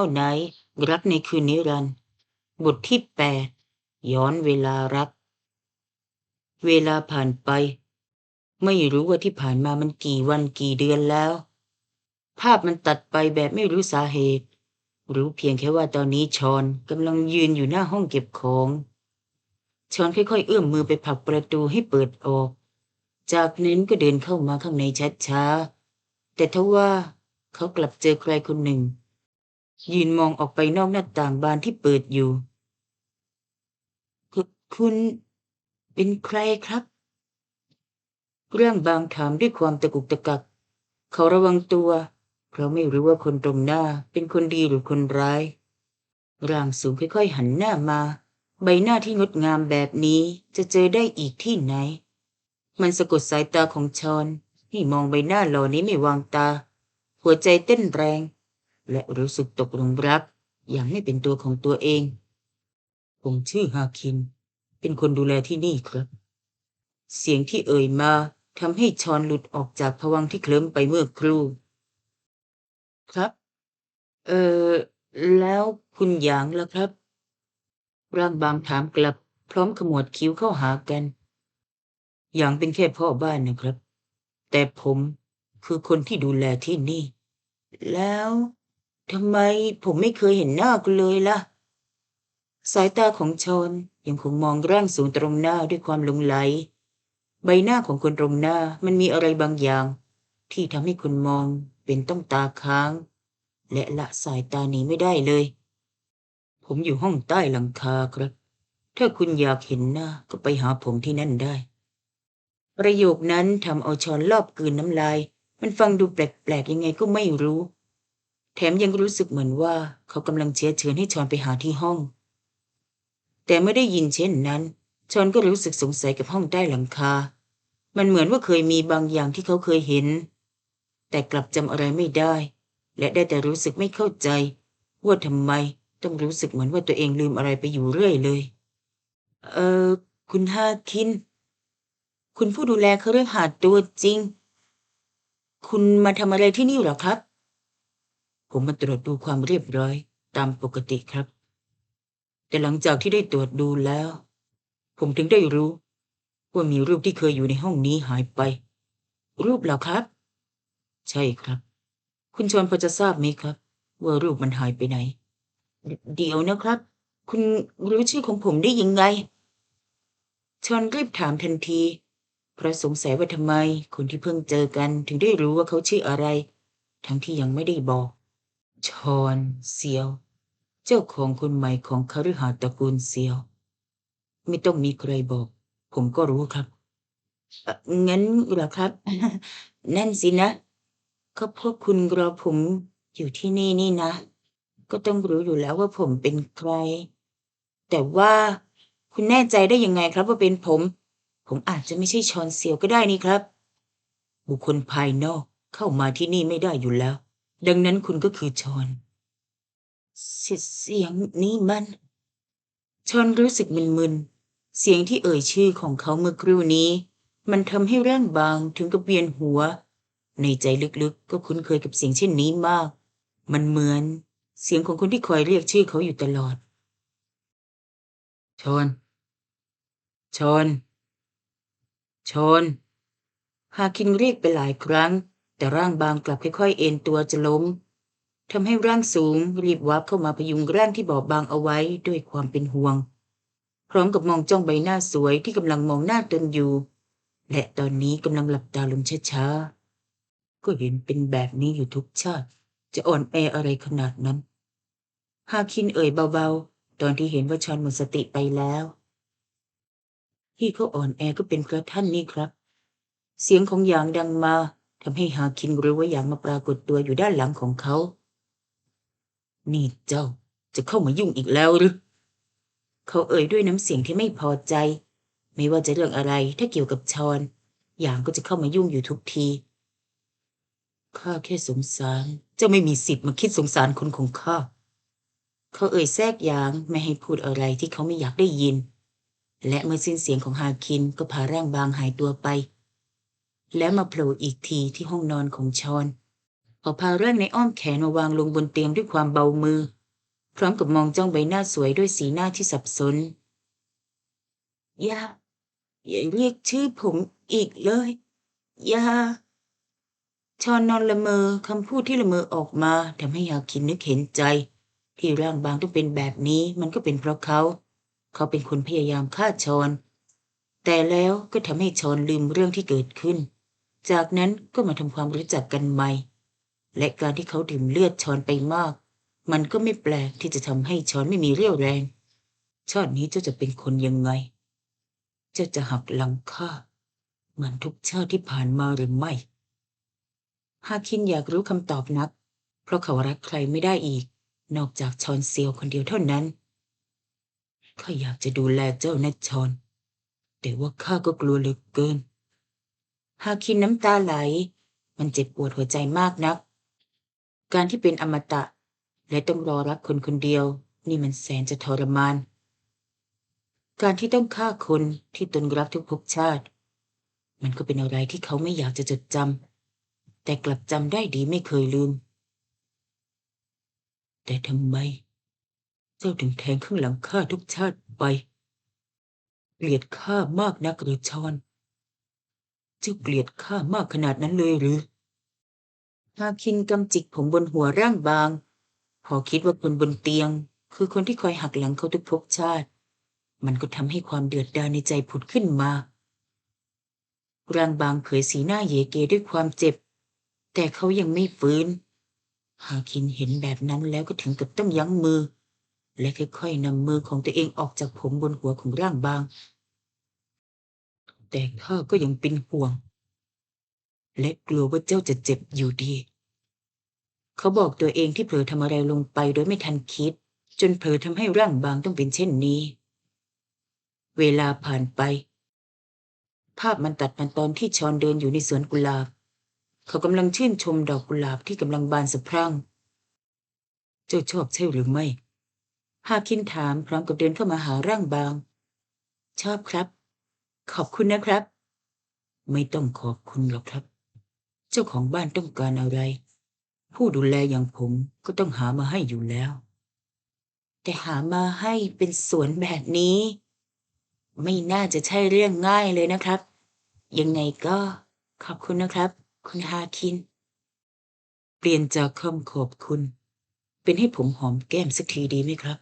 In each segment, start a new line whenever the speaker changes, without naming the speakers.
Channel ไหน รักในคืนนิรันดร์บทที่แปดย้อนเวลารัก เวลาผ่านไป ไม่รู้ว่าที่ผ่านมามันกี่วันกี่เดือนแล้ว ภาพมันตัดไปแบบไม่รู้สาเหตุ รู้เพียงแค่ว่าตอนนี้ชอนกำลังยืนอยู่หน้าห้องเก็บของชอนค่อยๆ เอื้อมมือไปผลักประตูให้เปิดออก จากนั้นก็เดินเข้ามาข้างในช้าๆแต่ทว่าเขากลับเจอใครคนหนึ่ง ยืนมองออกไปนอกหน้าต่างบานที่เปิดอยู่คุคุณเป็นใครครับเรื่องบางถามด้วยความตะกุกตะกัก เขาระวังตัว เพราะไม่รู้ว่าคนตรงหน้าเป็นคนดีหรือคนร้าย ร่างสูงค่อยๆหันหน้ามา ใบหน้าที่งดงามแบบนี้จะเจอได้อีกที่ไหน มันสะกดสายตาของชอนให้มองใบหน้าหล่อนี้ไม่วางตา หัวใจเต้นแรง และรู้สึกตกหลุมรัก อย่างไม่เป็นตัวของตัวเอง ผมชื่อฮาคิน เป็นคนดูแลที่นี่ครับ เสียงที่เอ่ยมาทำให้ชอนหลุดออกจากภวังที่เคลิ้มไปเมื่อครู่ ครับ เออแล้วคุณหยางล่ะครับ ร่างบางถามกลับ พร้อมขมวดคิ้วเข้าหากันหยางเป็นแค่พ่อบ้านนะครับ แต่ผมคือคนที่ดูแลที่นี่ แล้ว ทำไมผมไม่เคยเห็นหน้าคุณเลยล่ะ สายตาของชอนยังคงมองร่างสูงตรงหน้าด้วยความลงไหล ใบหน้าของคนตรงหน้ามันมีอะไรบางอย่าง ที่ทำให้คุณมองเป็นต้องตาค้าง และละสายตาหนีไม่ได้เลย ผมอยู่ห้องใต้หลังคาครับ ถ้าคุณอยากเห็นหน้าก็ไปหาผมที่นั่นได้ ประโยคนั้นทำเอาชอนรอบกลืนน้ำลาย มันฟังดูแปลกๆยังไงก็ไม่รู้ แถมยังรู้สึกเหมือนว่าเขากำลังเชื้อเชิญให้ชอนไปหาที่ห้อง แต่ไม่ได้ยินเช่นนั้นชอนก็รู้สึกสงสัยกับห้องใต้หลังคา มันเหมือนว่าเคยมีบางอย่างที่เขาเคยเห็น แต่กลับจำอะไรไม่ได้ และได้แต่รู้สึกไม่เข้าใจ ว่าทำไมต้องรู้สึกเหมือนว่าตัวเองลืมอะไรไปอยู่เรื่อยเลย เออคุณฮาคิน คุณผู้ดูแลเขาเรื่องหาตัวจริง คุณมาทำอะไรที่นี่หรอครับ ผมมาตรวจดูความเรียบร้อยตามปกติครับ แต่หลังจากที่ได้ตรวจดูแล้ว ผมถึงได้รู้ว่ามีรูปที่เคยอยู่ในห้องนี้หายไป รูปเหรอครับ ใช่ครับ คุณชวนพอจะทราบไหมครับ ว่ารูปมันหายไปไหน เดี๋ยวนะครับ คุณรู้ชื่อของผมได้ยังไงชอนรีบถามทันที เพราะสงสัยว่าทำไมคนที่เพิ่งเจอกันถึงได้รู้ว่าเขาชื่ออะไร ทั้งที่ยังไม่ได้บอก ชอนเซียว เจ้าของคนใหม่ของคฤหาสน์ตระกูลเซียว ไม่ต้องมีใครบอก ผมก็รู้ครับงั้นเหรอครับ นั่นสินะ ก็พวกคุณรอผมอยู่ที่นี่นี่นะ ก็ต้องรู้อยู่แล้วว่าผมเป็นใคร แต่ว่าคุณแน่ใจได้ยังไงครับว่าเป็นผม ผมอาจจะไม่ใช่ชอนเซียวก็ได้นี่ครับ บุคคลภายนอกเข้ามาที่นี่ไม่ได้อยู่แล้ว ดังนั้นคุณก็คือชอนเสเสียงนี้มันชอนรู้สึกมึนๆ เสียงที่เอ่ยชื่อของเขาเมื่อครู่นี้ มันทำให้ร่างบางถึงกับเวียนหัว ในใจลึกๆ ก็คุ้นเคยกับเสียงเช่นนี้มาก มันเหมือนเสียงของคนที่คอยเรียกชื่อเขาอยู่ตลอดชอนชอนชอนฮาคินเรียกไปหลายครั้ง แต่ร่างบางกลับค่อยๆ เอ็นตัวจะล้มทำให้ร่างสูงรีบวับเข้ามาพยุงร่างที่บอบบางเอาไว้ด้วยความเป็นห่วง พร้อมกับมองจ้องใบหน้าสวยที่กำลังมองหน้าตนอยู่ และตอนนี้กำลังหลับตาลงช้าๆ ก็เห็นเป็นแบบนี้อยู่ทุกชาติ จะอ่อนแออะไรขนาดนั้น ฮาคินเอ่ยเบาๆ ตอนที่เห็นว่าชอนหมดสติไปแล้ว ที่เขาอ่อนแอก็เป็นเพราะท่านนี่ครับ เสียงของหยางดังมา ทำให้ฮาคินรู้ว่าหยางมาปรากฏตัวอยู่ด้านหลังของเขา นี่เจ้าจะเข้ามายุ่งอีกแล้วหรือ เขาเอ่ยด้วยน้ำเสียงที่ไม่พอใจ ไม่ว่าจะเรื่องอะไรถ้าเกี่ยวกับชอนหยางก็จะเข้ามายุ่งอยู่ทุกที ข้าแค่สงสาร เจ้าไม่มีสิทธิ์มาคิดสงสารคนของข้า เขาเอ่ยแทรกหยางไม่ให้พูดอะไรที่เขาไม่อยากได้ยิน และเมื่อสิ้นเสียงของฮาคินก็พาร่างบางหายตัวไป และมาโผล่อีกทีที่ห้องนอนของชอนเขาพาร่างในอ้อมแขนมาวางลงบนเตียงด้วยความเบามือ พร้อมกับมองจ้องใบหน้าสวยด้วยสีหน้าที่สับสน อย่า อย่าเรียกชื่อผมอีกเลย อย่า ชอนนอนละเมอคำพูดที่ละเมอออกมาทำให้ยาคินนึกเห็นใจ ที่ร่างบางต้องเป็นแบบนี้มันก็เป็นเพราะเขา เขาเป็นคนพยายามฆ่าชอน แต่แล้วก็ทำให้ชอนลืมเรื่องที่เกิดขึ้น จากนั้นก็มาทำความรู้จักกันใหม่ และการที่เขาดื่มเลือดชอนไปมาก มันก็ไม่แปลกที่จะทำให้ชอนไม่มีเรี่ยวแรง ชาตินี้เจ้าจะเป็นคนยังไง เจ้าจะหักหลังข้าเหมือนทุกชาติที่ผ่านมาหรือไม่ฮาคินอยากรู้คำตอบนัก เพราะเขารักใครไม่ได้อีก นอกจากชอนเซียวคนเดียวเท่านั้นข้าอยากจะดูแลเจ้านะชอน แต่ว่าข้าก็กลัวเหลือเกิน ฮาคินน้ำตาไหล มันเจ็บปวดหัวใจมากนัก การที่เป็นอมตะ และต้องรอรักคนคนเดียว นี่มันแสนจะทรมาน การที่ต้องฆ่าคนที่ตนรักทุกภพชาติ มันก็เป็นอะไรที่เขาไม่อยากจะจดจำแต่กลับจำได้ดีไม่เคยลืม แต่ทำไม เจ้าถึงแทงข้างหลังข้าทุกชาติไปเกลียดข้ามากนักหรือชอน เจ้าเกลียดข้ามากขนาดนั้นเลยหรือฮาคินกำจิกผมบนหัวร่างบาง พอคิดว่าคนบนเตียง คือคนที่คอยหักหลังเขาทุกภพชาติ มันก็ทำให้ความเดือดดาลในใจผุดขึ้นมาร่างบางเผยสีหน้าเยเกด้วยความเจ็บ แต่เขายังไม่ฟื้น ฮาคินเห็นแบบนั้นแล้วก็ถึงกับต้องยั้งมือ และค่อยๆนำมือของตัวเองออกจากผมบนหัวของร่างบาง แต่ข้าก็ยังเป็นห่วง และกลัวว่าเจ้าจะเจ็บอยู่ดี เขาบอกตัวเองที่เผลอทำอะไรลงไปโดยไม่ทันคิด จนเผลอทำให้ร่างบางต้องเป็นเช่นนี้ เวลาผ่านไป ภาพมันตัดมาตอนที่ชอนเดินอยู่ในสวนกุหลาบ เขากำลังชื่นชมดอกกุหลาบที่กำลังบานสะพรั่ง เจ้าชอบใช่หรือไม่ฮาคินถามพร้อมกับเดินเข้ามาหาร่างบาง ชอบครับ ขอบคุณนะครับ ไม่ต้องขอบคุณหรอกครับ เจ้าของบ้านต้องการอะไร ผู้ดูแลอย่างผมก็ต้องหามาให้อยู่แล้ว แต่หามาให้เป็นสวนแบบนี้ ไม่น่าจะใช่เรื่องง่ายเลยนะครับ ยังไงก็ขอบคุณนะครับ คุณฮาคิน เปลี่ยนจากคำขอบคุณ เป็นให้ผมหอมแก้มสักทีดีไหมครับ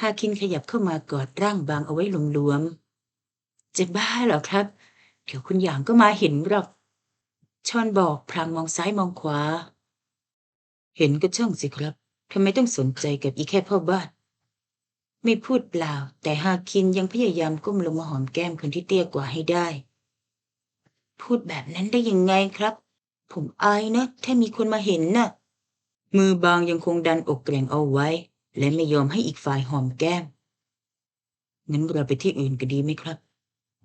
ฮาคินขยับเข้ามากอดร่างบางเอาไว้หลวมๆ จะบ้าเหรอครับ เดี๋ยวคุณหยางก็มาเห็นหรอกชอนบอกพลางมองซ้ายมองขวา เห็นก็ช่างสิครับทำไมต้องสนใจกับอีแค่พ่อบ้าน ไม่พูดเปล่า แต่ฮาคินยังพยายามก้มลงมาหอมแก้มคนที่เตี้ยกว่าให้ได้ พูดแบบนั้นได้ยังไงครับ ผมอายนะ ถ้ามีคนมาเห็นน่ะ มือบางยังคงดันอกแกร่งเอาไว้ และไม่ยอมให้อีกฝ่ายหอมแก้มงั้นเราไปที่อื่นก็ดีไหมครับ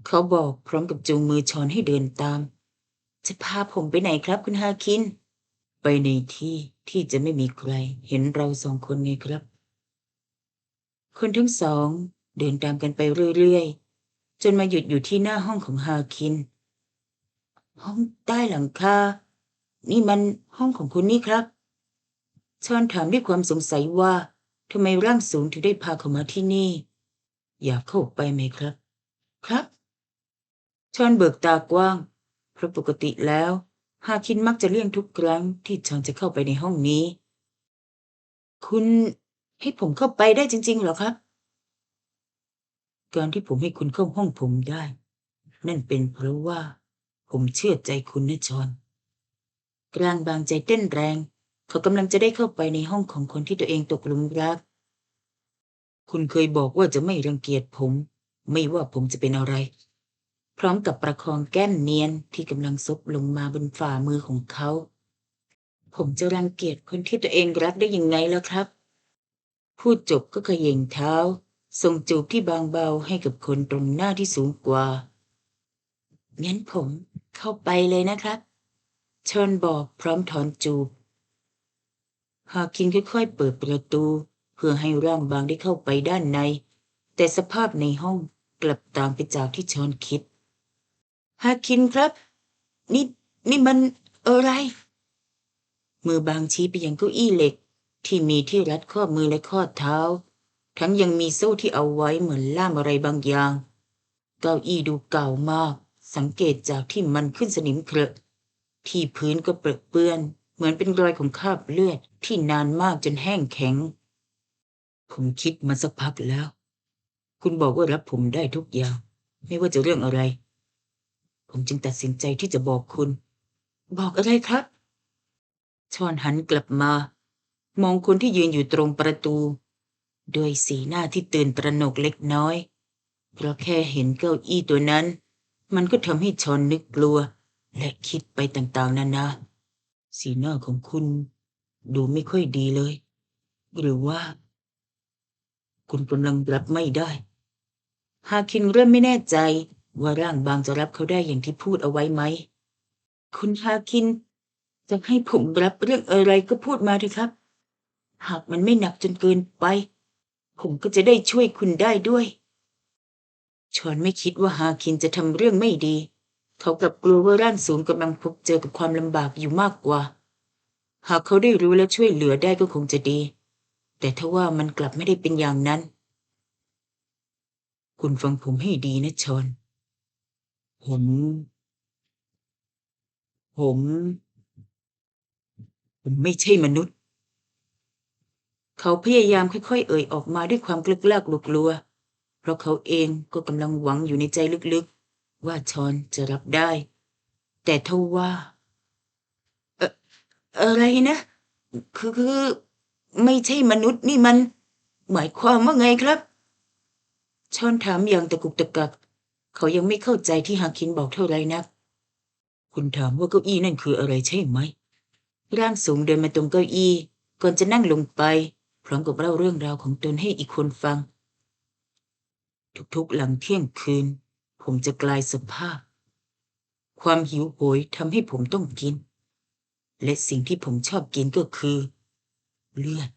เขาบอกพร้อมกับจูงมือชอนให้เดินตาม จะพาผมไปไหนครับคุณฮาคิน ไปในที่ที่จะไม่มีใคร เห็นเราสองคนไงครับ คนทั้งสอง เดินตามกันไปเรื่อยๆ จนมาหยุดอยู่ที่หน้าห้องของฮาคิน ห้องใต้หลังคา นี่มันห้องของคุณนี่ครับ ชอนถามด้วยความสงสัยว่าทำไมร่างสูงถึงได้พาเขามาที่นี่ อยากเข้าไปไหมครับ ครับ ชอนเบิกตากว้าง เพราะปกติแล้ว ฮาคินมักจะเลี่ยงทุกครั้งที่ชอนจะเข้าไปในห้องนี้ คุณให้ผมเข้าไปได้จริง ๆ เหรอครับ การที่ผมให้คุณเข้าห้องผมได้ นั่นเป็นเพราะว่า ผมเชื่อใจคุณนะชอน กลางบางใจเต้นแรง เขากำลังจะได้เข้าไปในห้องของคนที่ตัวเองตกหลุมรัก คุณเคยบอกว่าจะไม่รังเกียจผม ไม่ว่าผมจะเป็นอะไร พร้อมกับประคองแก้มเนียนที่กำลังซบลงมาบนฝ่ามือของเขา ผมจะรังเกียจคนที่ตัวเองรักได้ยังไงล่ะครับ พูดจบก็เขย่งเท้า ส่งจูบที่บางเบาให้กับคนตรงหน้าที่สูงกว่า งั้นผมเข้าไปเลยนะครับชอนบอกพร้อมถอนจูบฮาคินค่อยๆเปิดประตู เพื่อให้ร่างบางได้เข้าไปด้านใน แต่สภาพในห้องกลับต่างไปจากที่ชอนคิด ฮาคินครับ นี่นี่มันอะไร มือบางชี้ไปยังเก้าอี้เหล็ก ที่มีที่รัดข้อมือและข้อเท้า ทั้งยังมีโซ่ที่เอาไว้เหมือนล่ามอะไรบางอย่าง เก้าอี้ดูเก่ามาก สังเกตจากที่มันขึ้นสนิมเครอะที่พื้นก็เปรอะเปื้อน เหมือนเป็นรอยของคราบเลือดที่นานมากจนแห้งแข็ง ผมคิดมาสักพักแล้ว คุณบอกว่ารับผมได้ทุกอย่าง ไม่ว่าจะเรื่องอะไร ผมจึงตัดสินใจที่จะบอกคุณ บอกอะไรครับ ชอนหันกลับมา มองคนที่ยืนอยู่ตรงประตูโดยสีหน้าที่ตื่นตระหนกเล็กน้อย เพราะแค่เห็นเก้าอี้ตัวนั้น มันก็ทำให้ชอนนึกกลัว และคิดไปต่างๆนานาสีหน้าของคุณ ดูไม่ค่อยดีเลย หรือว่า คุณกำลังรับไม่ได้ฮาคินเริ่มไม่แน่ใจ ว่าร่างบางจะรับเขาได้อย่างที่พูดเอาไว้ไหม คุณฮาคิน จะให้ผมรับเรื่องอะไรก็พูดมาเถอะครับ หากมันไม่หนักจนเกินไป ผมก็จะได้ช่วยคุณได้ด้วยชอนไม่คิดว่าฮาคินจะทำเรื่องไม่ดี เขากลับกลัวว่าร่างสูงกำลังพบเจอกับความลำบากอยู่มากกว่า หากเขาได้รู้และช่วยเหลือได้ก็คงจะดี แต่ถ้าว่ามันกลับไม่ได้เป็นอย่างนั้น คุณฟังผมให้ดีนะชอน ผม ผม ผมไม่ใช่มนุษย์ เขาพยายามค่อยๆ เอ่ยออกมาด้วยความกลึกลากกลัว เพราะเขาเองก็กำลังหวังอยู่ในใจลึกๆ ว่าชอนจะรับได้ แต่เท่าว่า เอ่ออะไรนะ คือคือไม่ใช่มนุษย์นี่มัน หมายความว่าไงครับ ชอนถามอย่างตะกุกตะกัก เขายังไม่เข้าใจที่ฮาคินบอกเท่าไรนัก คุณถามว่าเก้าอี้นั่นคืออะไรใช่ไหม ร่างสูงเดินมาตรงเก้าอี้ ก่อนจะนั่งลงไป พร้อมกับเล่าเรื่องราวของตนให้อีกคนฟัง ทุกๆหลังเที่ยงคืน ผมจะกลายสภาพ ความหิวโหยทำให้ผมต้องกิน และสิ่งที่ผมชอบกินก็คือ เลือด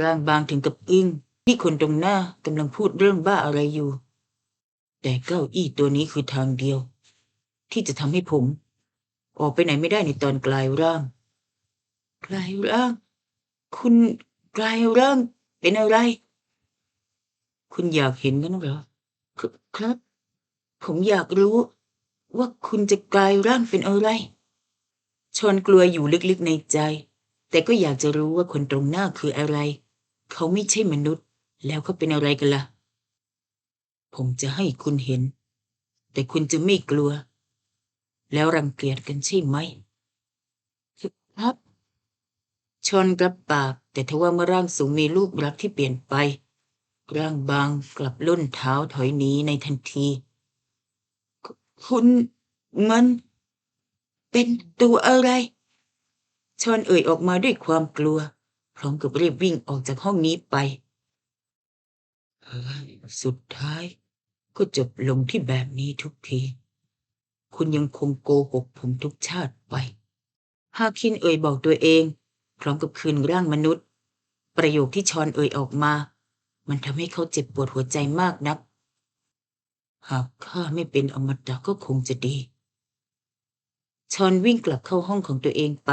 ร่างบางถึงกับอึ้งที่คนตรงหน้ากำลังพูดเรื่องบ้าอะไรอยู่ แต่เก้าอี้ตัวนี้คือทางเดียว ที่จะทำให้ผม ออกไปไหนไม่ได้ในตอนกลายร่าง กลายร่าง คุณกลายร่างเป็นอะไร คุณอยากเห็นกันเหรอคครับ ผมอยากรู้ ว่าคุณจะกลายร่างเป็นอะไรชอนกลัวอยู่ลึกๆในใจ แต่ก็อยากจะรู้ว่าคนตรงหน้าคืออะไร เขาไม่ใช่มนุษย์ แล้วเขาเป็นอะไรกันล่ะ ผมจะให้คุณเห็น แต่คุณจะไม่กลัว แล้วรังเกียจกันใช่ไหม ครับ ชอนกลับปาก แต่ทว่าเมื่อร่างสูงมีรูปลักษณ์ที่เปลี่ยนไป ร่างบางกลับล่นเท้าถอยหนีในทันที คุคุณมัน เป็นตัวอะไร ชอนเอ่ยออกมาด้วยความกลัว พร้อมกับรีบวิ่งออกจากห้องนี้ไปเฮ้ย สุดท้ายก็จบลงที่แบบนี้ทุกที คุณยังคงโกหกผมทุกชาติไป ฮาคินเอ่ยบอกตัวเอง พร้อมกับคืนร่างมนุษย์ ประโยคที่ชอนเอ่ยออกมา มันทำให้เขาเจ็บปวดหัวใจมากนัก หากข้าไม่เป็นอมตะก็คงจะดี ชอนวิ่งกลับเข้าห้องของตัวเองไป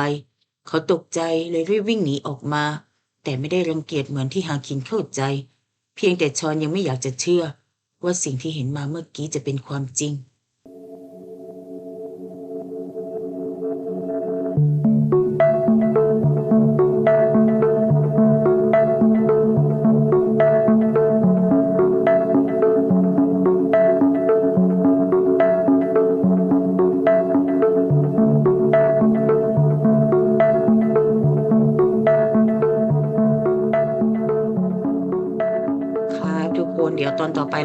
เขาตกใจเลยรีบวิ่งหนีออกมา แต่ไม่ได้รังเกียจเหมือนที่ฮาคินเข้าใจ เพียงแต่ชอนยังไม่อยากจะเชื่อว่าสิ่งที่เห็นมาเมื่อกี้จะเป็นความจริง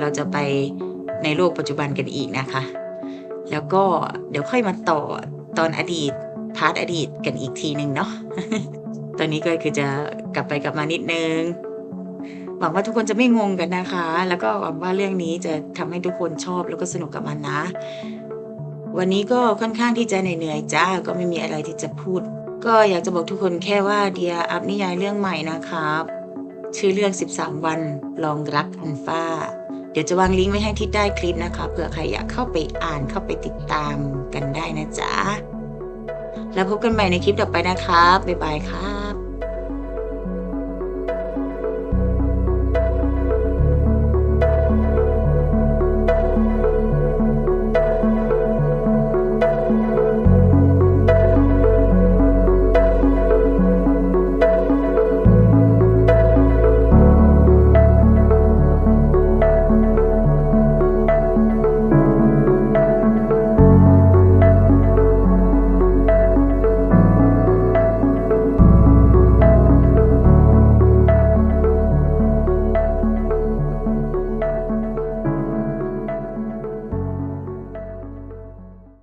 เราจะไปในโลกปัจจุบันกันอีกนะคะ แล้วก็เดี๋ยวค่อยมาต่อตอนอดีตพาร์ทอดีตกันอีกทีหนึ่งเนาะตอนนี้ก็คือจะกลับไปกลับมานิดนึงหวังว่าทุกคนจะไม่งงกันนะคะ แล้วก็หวังว่าเรื่องนี้จะทำให้ทุกคนชอบแล้วก็สนุกกับมันนะ วันนี้ก็ค่อนข้างที่จะเหนื่อยๆจ้า ก็ไม่มีอะไรที่จะพูด ก็อยากจะบอกทุกคนแค่ว่าเดียอัพนิยายเรื่องใหม่นะครับ ชื่อเรื่อง 13 วันลองรักอันฟ้า ดี๋ยวจะวางลิงก์ไว้ให้ที่ใต้คลิปนะคะเผื่อใครอยากเข้าไปอ่านเข้าไปติดตามกันได้นะจ๊ะ แล้วพบกันใหม่ในคลิปต่อไปนะครับบ๊ายบายค่ะ